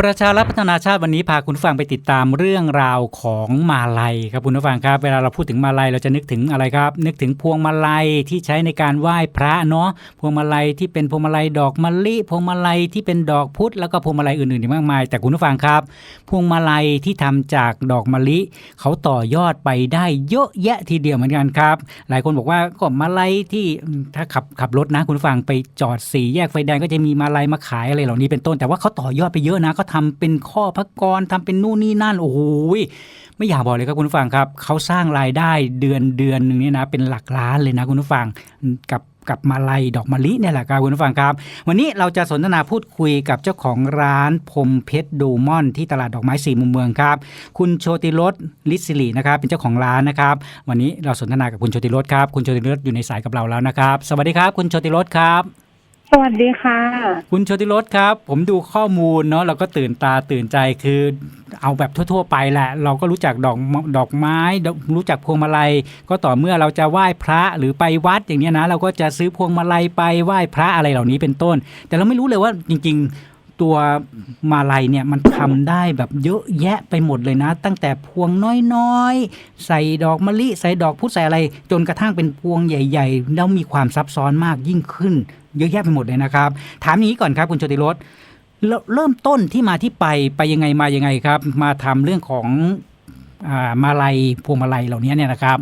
ประชารัฐพัฒนาชาติวันนี้พาคุณผู้ฟังไปติดตามเรื่องราวของมาลัยครับคุณผู้ฟังครับ เวลาเราพูดถึงมาลัยเราจะนึกถึงอะไรครับ นึกถึงพวงมาลัยที่ใช้ในการไหว้พระเนาะพวงมาลัยที่เป็นพวงมาลัยดอกมะลิ พวงมาลัยที่เป็นดอกพุธแล้วก็พวงมาลัยอื่นๆอีกมากมาย แต่คุณผู้ฟังครับ พวงมาลัยที่ทำจากดอกมะลิ เขาต่อยอดไปได้เยอะแยะทีเดียวเหมือนกันครับ หลายคนบอกว่าก็มาลัยที่ถ้าขับขับรถนะคุณผู้ฟังไปจอดสี่แยกไฟแดงก็จะมีมาลัยมาขายอะไรเหล่านี้เป็นต้น แต่ว่าเขาต่อยอดไปเยอะนะเขาทำเป็นข้อพักกรทำเป็นนู่นนี่นั่นโอ้โหยไม่อยากบอกเลยครับคุณผู้ฟังครับเขาสร้างรายได้เดือนเดือนหนึ่งเนี่ยนะเป็นหลักล้านเลยนะคุณผู้ฟังกับกับมาลัยดอกมะลิเนี่ยแหละครับคุณผู้ฟังครับ วันนี้เราจะสนทนาพูดคุยกับเจ้าของร้านพรมเพชรดูมอนที่ตลาดดอกไม้สี่มุมเมืองครับ คุณโชติรสลิศสิรินะครับ เป็นเจ้าของร้านนะครับ วันนี้เราสนทนากับคุณโชติรสครับ คุณโชติรสอยู่ในสายกับเราแล้วนะครับ สวัสดีครับ คุณโชติรสครับ วัสดีค่ะ คุณโชติรสครับ ผมดูข้อมูลเนาะเราก็ตื่นตาตื่นใจคือเอาแบบทั่ว ๆ ไปแหละ เราก็รู้จักดอกดอกไม้ รู้จักพวงมาลัย ก็ต่อเมื่อเราจะไหว้พระหรือไปวัดอย่างเนี้ยนะ เราก็จะซื้อพวงมาลัยไปไหว้พระอะไรเหล่านี้เป็นต้น แต่เราไม่รู้เลยว่าจริง ๆ ตัวมาลัยเนี่ยมันทำได้แบบเยอะแยะไปหมดเลยนะ ตั้งแต่พวงน้อยๆ ใส่ดอกมะลิ ใส่ดอกพุธใส่อะไร จนกระทั่งเป็นพวงใหญ่ ๆ แล้วมีความซับซ้อนมากยิ่งขึ้น เยอะแยะไปหมดเลยนะครับ ถามอย่างนี้ก่อนครับคุณโชติรสเริ่มต้นที่มาที่ไปไปยังไงมายังไงครับ มาทำเรื่องของอ่ามาลัยพวงมาลัยเหล่านี้เนี่ยนะครับ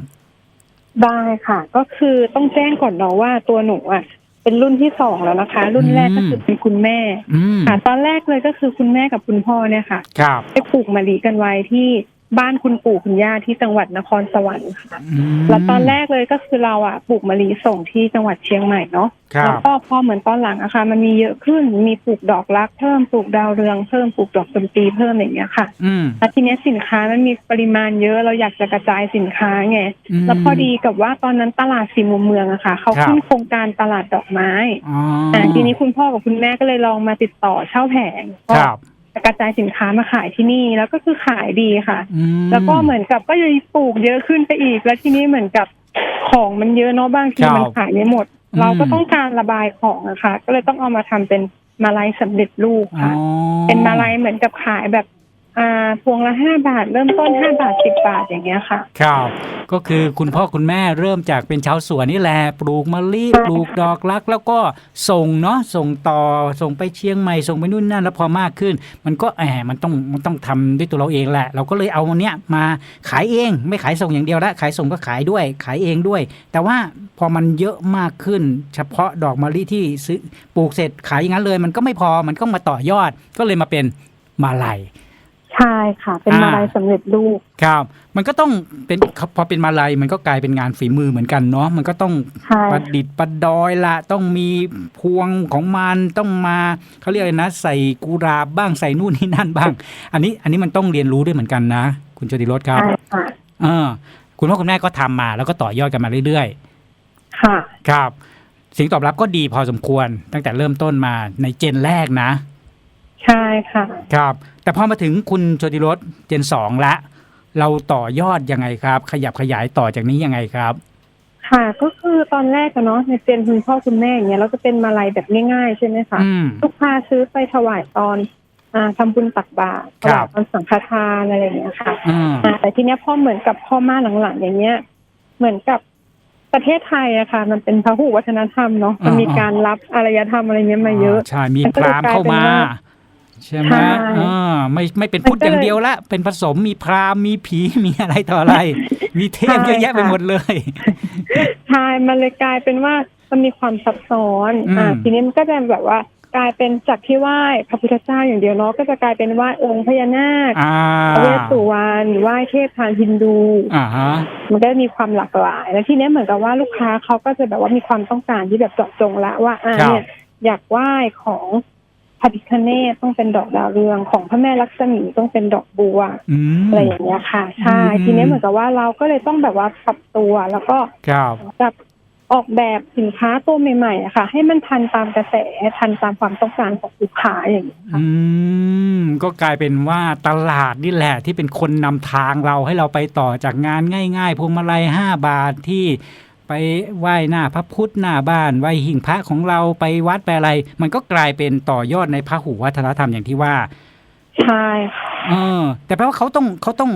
ได้ค่ะ ก็คือต้องแจ้งก่อนเนาะว่าตัวหนูอะ เป็นรุ่นที่สองแล้วนะคะ รุ่นแรกอืมก็คือเป็นคุณแม่อืมค่ะตอนแรกเลยก็คือคุณแม่กับคุณพ่อเนี่ยค่ะ ครับ ไปปลูกมะลิกันไว้ที่ บ้านคุณปู่คุณย่าที่จังหวัดนครสวรรค์ค่ะอืมแล้วตอนแรกเลยก็คือเราอะปลูกมะลิส่งที่จังหวัดเชียงใหม่เนาะครับแล้วก็พอเหมือนตอนหลังอะค่ะ มันมีเยอะขึ้นมีปลูกดอกรักเพิ่มปลูกดาวเรืองเพิ่มปลูกดอกจำปีเพิ่มอย่างเงี้ยค่ะอืมแล้วทีเนี้ยสินค้ามันมีปริมาณเยอะเราอยากจะกระจายสินค้าไงมแล้วพอดีกับว่าตอนนั้นตลาดสี่มุมเมืองอะค่ะเขาครับขึ้นโครงการตลาดดอกไม้อ๋ออ่าทีนี้คุณพ่อกับคุณแม่ก็เลยลองมาติดต่อเช่าแผงก็ครับ กระจายสินค้ามาขายที่นี่แล้วก็คือขายดีค่ะ อืม แล้วก็เหมือนกับก็ยังปลูกเยอะขึ้นไปอีก แล้วทีนี้เหมือนกับของมันเยอะเนาะบางทีครับมันขายไม่หมด อืม เราก็ต้องการระบายของอะค่ะ ก็เลยต้องเอามาทำเป็นมาลัยสำเร็จรูปอ๋อค่ะ เป็นมาลัยเหมือนกับขายแบบ อ่าพวงละห้าบาท เริ่มต้นห้าบาทสิบบาทอย่างเงี้ยค่ะ ครับ ก็คือคุณพ่อคุณแม่เริ่มจากเป็นชาวสวนนี่แหละปลูกมะลิใช่ปลูกดอกรัก แล้วก็ส่งเนาะส่งต่อส่งไปเชียงใหม่ส่งไปนู่นนั่นแล้วพอมากขึ้น มันก็แหมมันต้องมันต้องทำด้วยตัวเราเองแหละ เราก็เลยเอาเนี้ยมาขายเองไม่ขายส่งอย่างเดียวละขายส่งก็ขายด้วย ขายเองด้วย แต่ว่าพอมันเยอะมากขึ้น เฉพาะดอกมะลิที่ซื้อปลูกเสร็จขายอย่างนั้นเลย มันก็ไม่พอมันก็มาต่อยอดก็เลยมาเป็นมาลัย ใช่ค่ะ เป็นอ่ามาลัยสำเร็จรูปครับ มันก็ต้องเป็นพอเป็นมาลัยมันก็กลายเป็นงานฝีมือเหมือนกันเนาะมันก็ต้องใช่ประดิษฐ์ประดอยละต้องมีพวงของมันต้องมาเขาเรียกอะไรนะ ใส่กุหลาบบ้างใส่นู่นนี่นั่นบ้าง อันนี้อันนี้มันต้องเรียนรู้ด้วยเหมือนกันนะ คุณโชติรสครับใช่ค่ะเออคุณพ่อคุณแม่ก็ทำมาแล้วก็ต่อยอดกันมาเรื่อยค่ะๆครับเสียงตอบรับก็ดีพอสมควรตั้งแต่เริ่มต้นมาในเจนแรกนะ ใช่ค่ะ ครับ แต่พอมาถึงคุณโชติรสเจนสองละ เราต่อยอดยังไงครับ ขยับขยายต่อจากนี้ยังไงครับ ค่ะก็คือตอนแรกอะเนาะในเจนคุณพ่อคุณแม่อย่างเงี้ยเราจะเป็นมาลัยแบบง่ายๆ ใช่ไหมคะอืม ลูกค้าซื้อไปถวายตอนอ่าทำบุญตักบาตรถครัวาบยตอนสังฆทานอะไรอย่างเงี้ยค่ะอืม อ่าแต่ทีเนี้ยพอเหมือนกับพ่อมาหลังๆอย่างเงี้ย เหมือนกับประเทศไทยอะค่ะ มันเป็นพหุวัฒนธรรมเนาะมันมีการรับอารยธรรมอะไรเงี้ยมาเยอะ ใช่มีมันพก็เลยราหมณ์เข้ามากลายเป็นว่า ใช่ไหมใช่ อ่าไม่ไม่เป็นมันพุทธก็อย่างเลยเดียวละเป็นผสมมีพราหมณ์มีผีมีอะไรต่ออะไร มีเทพใช่เยอะแยะไปค่ะหมดเลย ใช่มันเลยกลายเป็นว่ามันมีความซับซ้อนอืม อ่าทีนี้มันก็จะแบบว่ากลายเป็นจากที่ไหว้พระพุทธเจ้าอย่างเดียวเนาะก็จะกลายเป็นไหว้องค์พญานาคอ่าพระเวสสุวรรณไหว้เทพทางฮินดู อ่าฮะมันก็มีความหลากหลาย แล้วทีเนี้ยเหมือนกับว่าลูกค้าเขาก็จะแบบว่ามีความต้องการที่แบบเจาะจงละว่าอ่าครับเนี่ยอยากไหว้ของ พระพิฆเนศต้องเป็นดอกดาวเรืองของพระแม่ลักษมีต้องเป็นดอกบัวอืมอะไรอย่างเงี้ยค่ะใช่อืมทีเนี้ยเหมือนกับว่าเราก็เลยต้องแบบว่าปรับตัวแล้วก็ครับแบบออกแบบสินค้าตัวใหม่ๆอะค่ะ ให้มันทันตามกระแสทันตามความต้องการของลูกค้าอย่างนี้ยค่ะอืมก็กลายเป็นว่าตลาดนี่แหละที่เป็นคนนำทางเราให้เราไปต่อจากงานง่าย ๆพวงมาลัยห้าบาทที่ ไปไหว้หน้าพระพุทธหน้าบ้านไหว้หิ่งพระของเราไปวัดไปอะไร มันก็กลายเป็นต่อยอดในพระหูวัฒนธรรมอย่างที่ว่า ใช่ค่ะเออ แต่แปลว่าเขาต้องเขาต้อง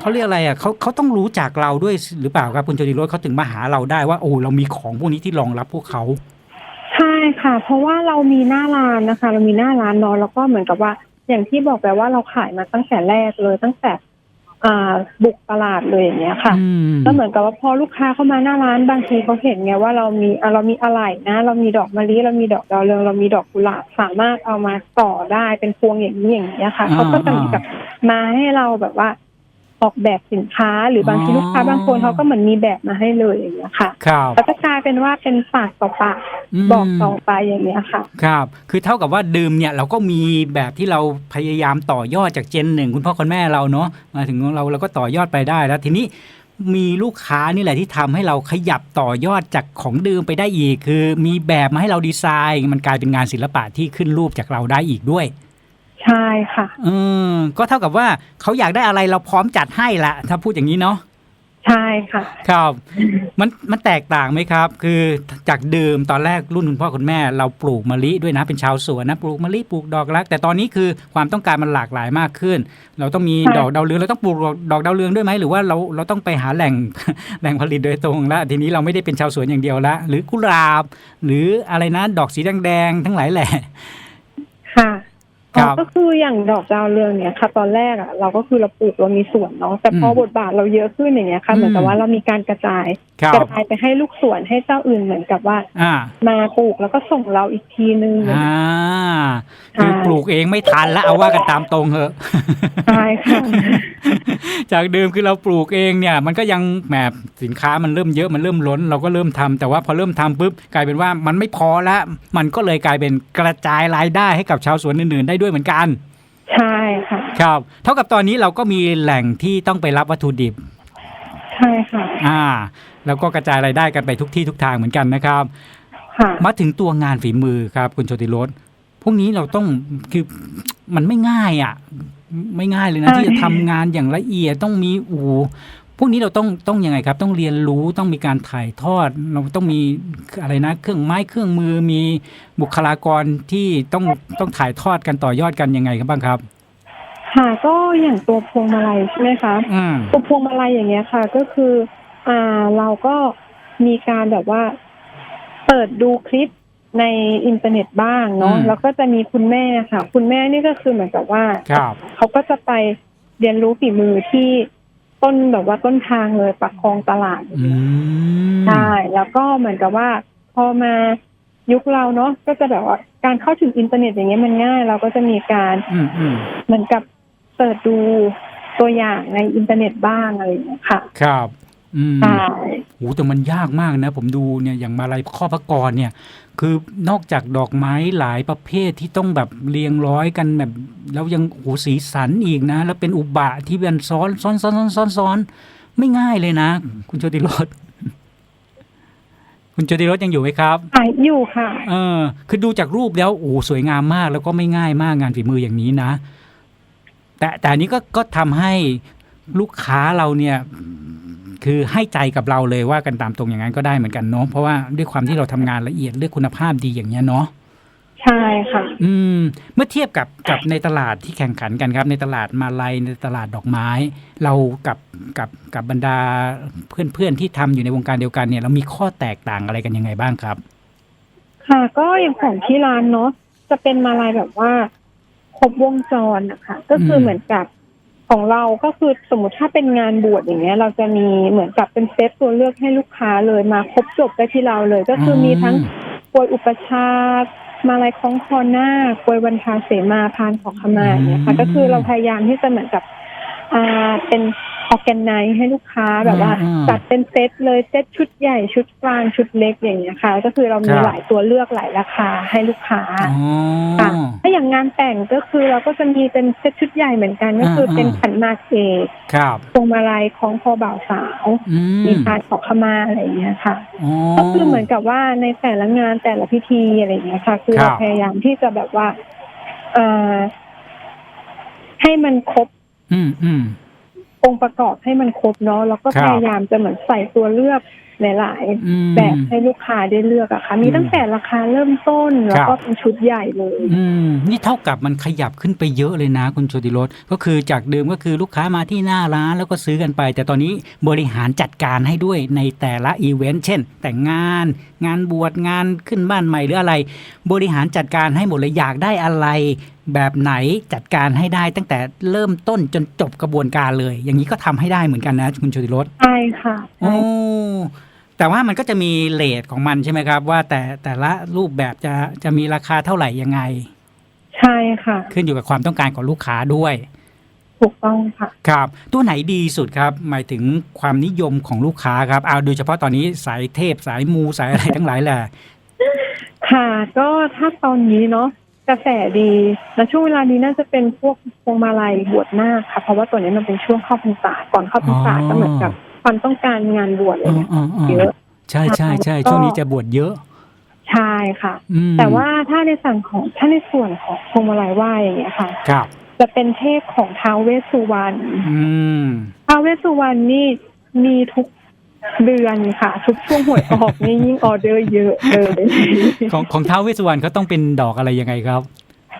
เขาเรียกอะไรอะเขาเขาต้องรู้จักเราด้วยหรือเปล่าครับคุณโจดิโรสเขาถึงมาหาเราได้ว่าโอ้เรามีของพวกนี้ที่รองรับพวกเขาใช่ค่ะ เพราะว่าเรามีหน้าร้านนะคะ เรามีหน้าร้านเนอะแล้วก็เหมือนกับว่าอย่างที่บอกไปว่าเราขายมาตั้งแต่แรกเลยตั้งแต่อ่า บุกตลาดเลยอย่างเงี้ยค่ะอืมก็เหมือนกับว่าพอลูกค้าเข้ามาหน้าร้านบางทีเขาเห็นไงว่าเรามีอะเรามีอะไรนะ เรามีดอกมะลิเรามีดอกดาวเรืองเรามีดอกกุหลาบสามารถเอามาต่อได้เป็นพวงอย่างนี้อย่างนี้ยค่ะอ่าเขาก็จะเหมือนกับมาให้เราแบบว่า ออกแบบสินค้า หรือบางทีอ๋อลูกค้าบางคนเขาก็เหมือนมีแบบมาให้เลยอย่างเงี้ยค่ะครับแล้วก็กลายเป็นว่าเป็นปากต่อปากมบอกต่อไปอย่างเงี้ยค่ะ ครับ คือเท่ากับว่าดื่มเนี่ยเราก็มีแบบที่เราพยายามต่อยอดจากเจนหนึ่งคุณพ่อคุณแม่เราเนาะมาถึงเราเราก็ต่อยอดไปได้แล้วทีนี้มีลูกค้านี่แหละที่ทำให้เราขยับต่อยอดจากของเดิมไปได้อีก คือมีแบบมาให้เราดีไซน์ มันกลายเป็นงานศิลปะที่ขึ้นรูปจากเราได้อีกด้วย ใช่ค่ะเออก็เท่ากับว่าเขาอยากได้อะไรเราพร้อมจัดให้ละถ้าพูดอย่างนี้เนาะใช่ค่ะ ครับ มันมันแตกต่างไหมครับ คือจากเดิมตอนแรกรุ่นคุณพ่อคุณแม่ เราปลูกมะลิด้วยนะเป็นชาวสวนนะปลูกมะลิปลูกดอกรัก แต่ตอนนี้คือความต้องการมันหลากหลายมากขึ้น เราต้องมีค่ะดอกดาวเรืองเราต้องปลูกดอกดอกดาวเรืองด้วยไหมหรือว่าเราเราต้องไปหาแหล่งแหล่งผลิตโดยตรงแล้วทีนี้เราไม่ได้เป็นชาวสวนอย่างเดียวละหรือกุหลาบ หรืออะไรนะดอกสีแดงๆทั้งหลายแหละค่ะ ครับอ๋อก็คืออย่างดอกดาวเรืองเนี่ยค่ะตอนแรกอะเราก็คือเราปลูกเรามีสวนเนาะแต่พอมบทบาทเราเยอะขึ้นอย่างเงี้ยค่ะอืมเหมือนกับว่าเรามีการกระจายครับ กระจายไปให้ลูกสวนให้เจ้าอื่นเหมือนกับว่าอ่า มาปลูกแล้วก็ส่งเราอีกทีนึง อ่า คือใช่ปลูกเองไม่ทันแล้วเอาว่ากันตามตรงเหอะใช่ค่ะ จากเดิมคือเราปลูกเองเนี่ย มันก็ยังแหมสินค้ามันเริ่มเยอะมันเริ่มล้น เราก็เริ่มทำแต่ว่าพอเริ่มทำปุ๊บกลายเป็นว่ามันไม่พอละมันก็เลยกลายเป็นกระจายรายได้ให้กับชาวสวนอื่นๆได้ด้วยเหมือนกัน ใช่ค่ะ ครับ เท่ากับตอนนี้เราก็มีแหล่งที่ต้องไปรับวัตถุดิบ ใช่ค่ะ อ่า แล้วก็กระจายรายได้กันไปทุกที่ทุกทางเหมือนกันนะครับ ค่ะ มาถึงตัวงานฝีมือครับ คุณโชติรสพวกนี้เราต้องคือมันไม่ง่ายอะ ไม่ง่ายเลยนะ ใช่ ที่จะทำงานอย่างละเอียดต้องมีอู พวกนี้เราต้องต้องยังไงครับ ต้องเรียนรู้ต้องมีการถ่ายทอด เราต้องมีอะไรนะ เครื่องไม้เครื่องมือมีบุคลากรที่ต้องต้องถ่ายทอดกันต่อยอดกันยังไงครับบ้างครับค่ะก็อย่างตัวพวงมาลัยใช่ไหมคะอืมตัวพวงมาลัยอย่างเงี้ยค่ะ ก็คือ อ่าเราก็มีการแบบว่า เปิดดูคลิปในอินเทอร์เน็ตบ้างเนาะอืมแล้วก็จะมีคุณแม่ค่ะ คุณแม่นี่ก็คือเหมือนกับว่าครับเขาก็จะไปเรียนรู้ฝีมือที่ ต้นแบบว่าต้นทางเลยปักคลองตลาดอืมใช่แล้วก็เหมือนกับว่า พอมายุคเราเนาะก็จะแบบว่าการเข้าถึงอินเทอร์เน็ตอย่างเงี้ยมันง่าย เราก็จะมีการอืมอืมเหมือนกับเปิดดูตัวอย่างในอินเทอร์เน็ตบ้างอะไรอย่างเงี้ยค่ะ ครับ อืมใช่ โหแต่มันยากมากนะ ผมดูเนี่ยอย่างมาลัยข้อพระกรเนี่ย คือนอกจากดอกไม้หลายประเภทที่ต้องแบบเรียงร้อยกันแบบแล้วยังโหสีสันอีกนะ แล้วเป็นอุบะที่เป็นซ้อนซ้อนซ้อนซ้อนซ้อนซ้อนไม่ง่ายเลยนะ คุณโชติรสคุณโชติรสยังอยู่ไหมครับขายอยู่ค่ะ เออ คือดูจากรูปแล้วโอ้สวยงามมากแล้วก็ไม่ง่ายมากงานฝีมืออย่างนี้นะแต่แต่อันนี้ก็ก็ทำให้ ลูกค้าเราเนี่ยคือให้ใจกับเราเลยว่ากันตามตรงอย่างนั้นก็ได้เหมือนกันเนาะเพราะว่าด้วยความที่เราทำงานละเอียดเรื่องคุณภาพดีอย่างเงี้ยเนาะใช่ค่ะ อืม เมื่อเทียบกับกับในตลาดที่แข่งขันกันครับ ในตลาดมาลัยในตลาดดอกไม้ เรากับกับกับบรรดาเพื่อนเพื่อนๆที่ทำอยู่ในวงการเดียวกันเนี่ย เรามีข้อแตกต่างอะไรกันยังไงบ้างครับ ค่ะ ก็อย่างของที่ร้านเนาะจะเป็นมาลายแบบว่าครบวงจรนะคะก็คืออมเหมือนกับ ของเราก็คือสมมติถ้าเป็นงานบวชอย่างเงี้ย เราจะมีเหมือนกับเป็นเซตตัวเลือกให้ลูกค้าเลยมาครบจบได้ที่เราเลย ก็คือมีทั้งกวยอุปชาตมาลายคล้องคอหน้ากวยวันทาเสมาพานขอขมาอย่างเนี่ยค่ะอืมก็คือเราพยายามที่จะเหมือนกับอ่าเป็น ออแกนไนให้ลูกค้าแบบว่า อืมจัดเป็นเซตเลยเซตชุดใหญ่ชุดกลางชุดเล็กอย่างเงี้ยค่ะ ก็คือเรามีครับ หลายตัวเลือกหลายราคาให้ลูกค้า อ๋อ ค่ะ ถ้าอย่างงานแต่งก็คือเราก็จะมีเป็นเซตชุดใหญ่เหมือนกันก็คือเป็นอ่า ขันหมากเอกครับพวงมาลัยคล้องคอบ่าวสาวอืมมีพานขอขมาอะไรอย่างเงี้ยค่ะ อ๋อ ก็คือเหมือนกับว่าในแต่ละงานแต่ละพิธีอะไรอย่างเงี้ยค่ะ คือครัเราบ พยายามที่จะแบบว่าเอ่อให้มันครบอืมอืม องค์ประกอบให้มันครบเนาะแล้วก็ครับพยายามจะเหมือนใส่ตัวเลือกหลายอืมๆแบบให้ลูกค้าได้เลือกอะค่ะ มีอืมตั้งแต่ราคาเริ่มต้นแล้วครัก็บเป็นชุดใหญ่เลยอืมนี่เท่ากับมันขยับขึ้นไปเยอะเลยนะคุณโชติรสก็คือจากเดิมก็คือลูกค้ามาที่หน้าร้านแล้วก็ซื้อกันไป แต่ตอนนี้บริหารจัดการให้ด้วยในแต่ละอีเวนต์เช่น แต่งงาน งานบวชงานขึ้นบ้านใหม่หรืออะไร บริหารจัดการให้หมดเลยอยากได้อะไร แบบไหนจัดการให้ได้ตั้งแต่เริ่มต้นจนจบกระบวนการเลย อย่างนี้ก็ทำให้ได้เหมือนกันนะคุณโชติรสใช่ค่ะโอ้ใช่แต่ว่ามันก็จะมีเลทของมันใช่ไหมครับ ว่าแต่แต่ละรูปแบบจะจะมีราคาเท่าไหร่ยังไง ใช่ค่ะ ขึ้นอยู่กับความต้องการของลูกค้าด้วย ถูกต้องค่ะ ครับ ตัวไหนดีสุดครับ หมายถึงความนิยมของลูกค้าครับเอาโดยเฉพาะตอนนี้สายเทพสายมูสายอะไรทั้งหลายแหละค่ะ ก็ถ้าตอนนี้เนาะ กระแสดีและช่วงเวลานี้น่าจะเป็นพวกพวงมาลัยบวชหน้าคค่ะ เพราะว่าตัวนี้มันเป็นช่วงเข้าพรรษาก่อนเข้าพรรษาอ๋อก็เหมือนกับความต้องการงานบวชอะไรอ๋อเงี้ยอ๋ออ๋อเยอะใช่ใช่ใช่แล้วก็ช่วงนี้จะบวชเยอะใช่ค่ะอืมแต่ว่าถ้าในสั่งของถ้าในส่วนของพวงมาลัยไหว้อย่างเงี้ยค่ะ ครับ จะเป็นเทพของท้าวเวสสุวรรณอืมท้าวเวสสุวรรณนี่มีทุก เดือนค่ะ ทุกช่วงหวยออกนี่ยิ่งออเดอร์เยอะเลยของของท้าวเวสสุวรรณเขาต้องเป็นดอกอะไรยังไงครับ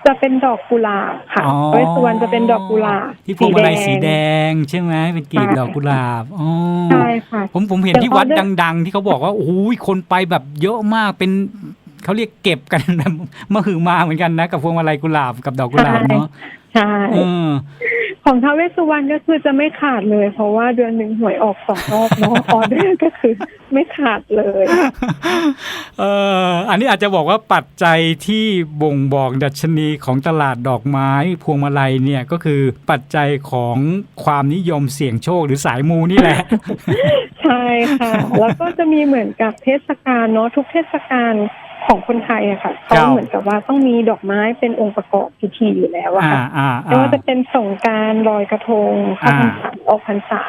จะเป็นดอกกุหลาบค่ะอ๋อท้าวเวสสุวรรณจะเป็นดอกกุหลาบที่พวงมาลัยสีแดงงใช่ไหมเป็นกลีบใช่ดอกกุหลาบอ๋อใช่ค่ะ ผมผมเห็นแต่ที่วัดเขาเลือกดัง ๆ ที่เขาบอกว่าโอ้ยคนไปแบบเยอะมากเป็นเขาเรียกเก็บกันแบบมหือมาเหมือนกันนะ กับพวงมาลัยกุหลาบกับดอกกุหลาบเนาะใช่เออ ของท้าวเวสสุวรรณก็คือจะไม่ขาดเลย เพราะว่าเดือนหนึ่งหวยออกสองรอบเนาะออเดอร์ก็คือไม่ขาดเลยเอออันนี้อาจจะบอกว่าปัจจัยที่บ่งบอกดัชนีของตลาดดอกไม้พวงมาลัยเนี่ยก็คือปัจจัยของความนิยมเสี่ยงโชคหรือสายมูนี่แหละ ใช่ค่ะ แล้วก็จะมีเหมือนกับเทศกาลเนาะทุกเทศกาล ของคนไทยอะค่ะเขาครับเหมือนกับว่าต้องมีดอกไม้เป็นองค์ประกอบพิธีอยู่แล้วอะอ่าค่ะอ่าไม่อ่าว่าจะเป็นสงกรารลอยกระทงเข้าพรรษาออกพรรษา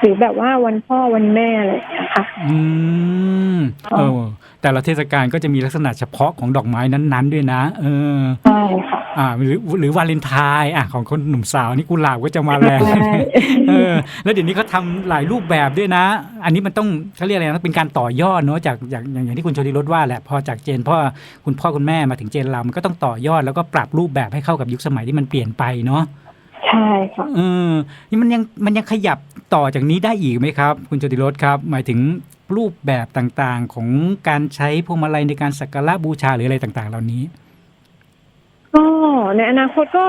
หรือแบบว่าวันพ่อวันแม่อะไรอย่างเงี้ยค่ะ อืมเออแต่ละเทศกาลก็จะมีลักษณะเฉพาะของดอกไม้นั้น ๆ ด้วยนะ เออใช่ค่ะ อ่าหรือหรือวาเลนไทน์อะของคนหนุ่มสาวนี่กุหลาบก็จะมาแรงใช่เออแล้วเดี๋ยวนี้เขาทำหลายรูปแบบด้วยนะ อันนี้มันต้องเขาเรียกอะไรนะเป็นการต่อยอดเนอะจากอย่างอย่างอย่างที่คุณโชติรสว่าแหละพอจากเจนพ่อคุณพ่อคุณแม่มาถึงเจนเรามันก็ต้องต่อยอดแล้วก็ปรับรูปแบบให้เข้ากับยุคสมัยที่มันเปลี่ยนไปเนาะใช่ค่ะเออนี่มันยังมันยังขยับต่อจากนี้ได้อีกไหมครับ คุณโชติรสครับ หมายถึงรูปแบบต่างๆของการใช้พวงมาลัยในการสักการะบูชาหรืออะไรต่างๆ เหล่านี้ ก็ในอนาคตก็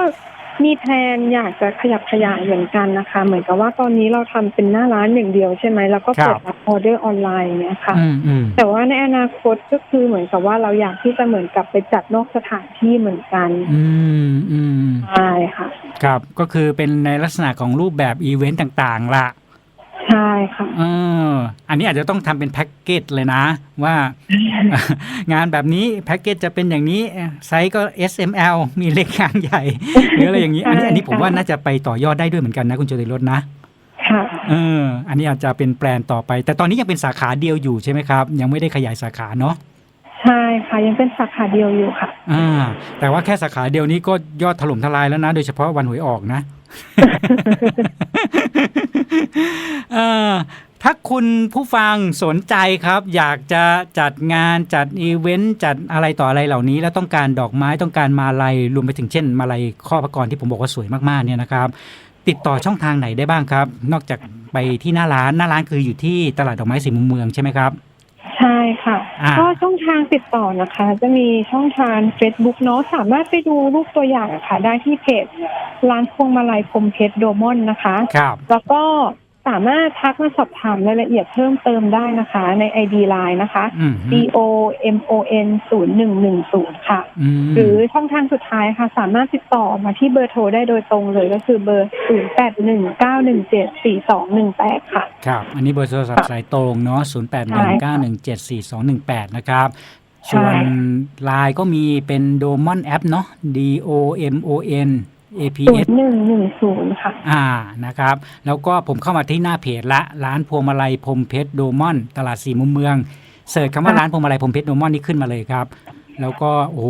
มีแพลนอยากจะขยับขยายเหมือนกันนะคะ เหมือนกับว่าตอนนี้เราทำเป็นหน้าร้านอย่างเดียวใช่ไหมแล้วก็ครัเปิบดรับออเดอร์ออนไลน์เนี่ยค่ะอืมอืมแต่ว่าในอนาคตก็คือเหมือนกับว่าเราอยากที่จะเหมือนกับไปจัดนอกสถานที่เหมือนกัน อืมอืมใช่ค่ะ ครับก็คือเป็นในลักษณะของรูปแบบอีเวนต์ต่างๆล่ะใช่ ค่ะเอออันนี้อาจจะต้องทำเป็นแพ็กเกจเลยนะ ว่างานแบบนี้แพ็กเกจจะเป็นอย่างนี้ไซส์ก็ S M L มีเล็กกลางใหญ่หรืออะไรอย่างนี้ อันนี้ใช่อันนี้ผมค่ะว่าน่าจะไปต่อยอดได้ด้วยเหมือนกันนะคุณโจติรสนะค่ะเอออันนี้อาจจะเป็นแปลนต่อไป แต่ตอนนี้ยังเป็นสาขาเดียวอยู่ใช่ไหมครับ ยังไม่ได้ขยายสาขาเนาะใช่ค่ะยังเป็นสาขาเดียวอยู่ค่ะอ่าแต่ว่าแค่สาขาเดียวนี้ก็ยอดถล่มทลายแล้วนะ โดยเฉพาะวันหวยออกนะเออ ถ้าคุณผู้ฟังสนใจครับ อยากจะจัดงานจัดอีเวนต์จัดอะไรต่ออะไรเหล่านี้ แล้วต้องการดอกไม้ต้องการมาลัยรวมไปถึงเช่น มาลัยข้อพระกรที่ผมบอกว่าสวยมากๆเนี่ยนะครับ ติดต่อช่องทางไหนได้บ้างครับ นอกจากไปที่หน้าร้านหน้าร้านคืออยู่ที่ตลาดดอกไม้สีมุมเมืองใช่ไหมครับ ค่ะ อ่า ก็ช่องทางติดต่อนะคะ จะมีช่องทาง Facebook เนาะสามารถไปดูรูปตัวอย่างอะค่ะ ได้ที่เพจร้านพวงมาลัยพรมเพชรโดมอนนะคะ ครับ แล้วก็ สามารถทักมาสอบถามรายละเอียดเพิ่มเติมได้นะคะ ใน ID Line นะคะอืม D O M O N 0 1 1 0ค่ะอืมหรือช่องทางสุดท้ายค่ะ สามารถติดต่อมาที่เบอร์โทรได้โดยตรงเลยก็คือเบอร์0 8 1 9 1 7 4 2 1 8ค่ะ ครับ อันนี้เบอร์โทรศัพท์สายตรงเนาะ0 8 1 9 1 7 4 2 1 8นะครับใช่ส่วนไลน์ก็มีเป็นโดมอนแอปเนาะ D O M O N A P 0 S 1 1 0ค่ะ อ่านะครับ แล้วก็ผมเข้ามาที่หน้าเพจละร้านพวงมาลัยพรมเพชรโดมอน ตลาดสี่มุมเมืองเสิร์ชคำว่าค่ะ ร้านพวงมาลัยพรมเพชรโดมอนนี่ขึ้นมาเลยครับ แล้วก็โอ้โห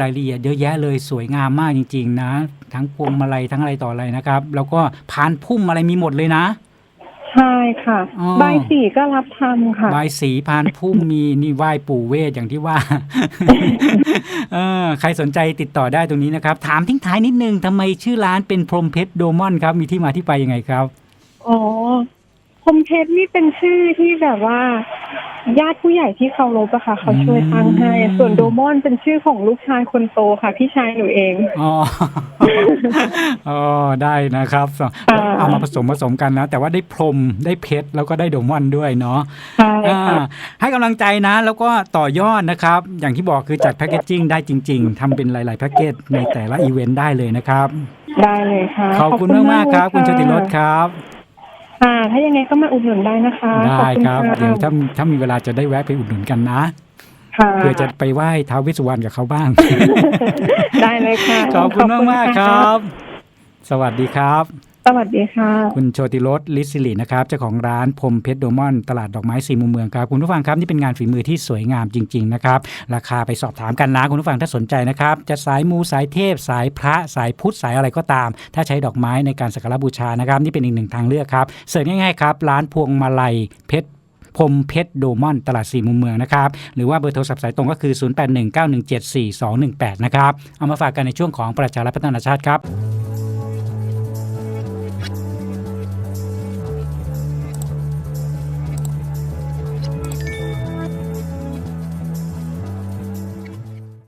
รายละเอียดเยอะแยะเลยสวยงามมากจริง ๆ นะ ทั้งพวงมาลัยทั้งอะไรต่ออะไรนะครับ แล้วก็พานพุ่มอะไรมีหมดเลยนะ ใช่ค่ะอ๋อใบายสีก็รับทำค่ะ บายสีพานพุ่มมีนี่ไหว้ปู่เวทอย่างที่ว่า เออใครสนใจติดต่อได้ตรงนี้นะครับ ถามทิ้งท้ายนิดนึงทำไมชื่อร้านเป็นพรหมเพชรโดมอนครับ มีที่มาที่ไปยังไงครับ อ๋อค มเพชรนี่เป็นชื่อที่แบบว่า ญาติผู้ใหญ่ที่เคารพอะค่ะ เขาช่วยตั้งให้อืมส่วนโดมอนเป็นชื่อของลูกชายคนโตค่ะ พี่ชายหนูเองอ๋ออ๋อได้นะครับเอามาผสมผสมกันนะ แต่ว่าได้พรหมได้เพชรแล้วก็ได้โดมอนด้วยเนาะใช่ค่ะอ่าให้กำลังใจนะ แล้วก็ต่อยอดนะครับ อย่างที่บอกคือจัดแพคเกจจิ้งได้จริง ๆทำเป็นหลาย ๆ แพ็กเกจในแต่ละอีเวนต์ได้เลยนะครับ ได้เลยค่ะขอบคุณมากๆครับ คุณโชติรสครับ ค่ะ ถ้ายังไงก็มาอุดหนุนได้นะคะได้ขอณครับะเดี๋ยวถ้าถ้ามีเวลาจะได้แวะไปอุดหนุนกันนะค่ะเพื่อจะไปไหว้ท้าวเวสสุวรรณกับเขาบ้าง ได้เลยค่ะ ขอบคุณมากมากๆครับ สวัสดีครับ สวัสดีค่ะ คุณโชติรสลิศิรินะครับเจ้าของร้านพรมเพชรโดมอน ตลาดดอกไม้สีมุมเมืองครับ คุณผู้ฟังครับนี่เป็นงานฝีมือที่สวยงามจริง ๆ นะครับ ราคาไปสอบถามกันนะ คุณผู้ฟังถ้าสนใจนะครับ จะสายมูสายเทพ สายพระสายพุทธสายอะไรก็ตาม ถ้าใช้ดอกไม้ในการสักการะบูชานะครับ นี่เป็นอีกหนึ่งทางเลือกครับเสิร์ชง่ายๆครับร้านพวงมาลัยเพชรพรมเพชรโดมอน ตลาดสี่มุมเมืองนะครับ หรือว่าเบอร์โทรศัพท์สายตรงก็คือ 0819174218 นะครับ เอามาฝากกันในช่วงของประชารัฐพัฒนาชาติครับ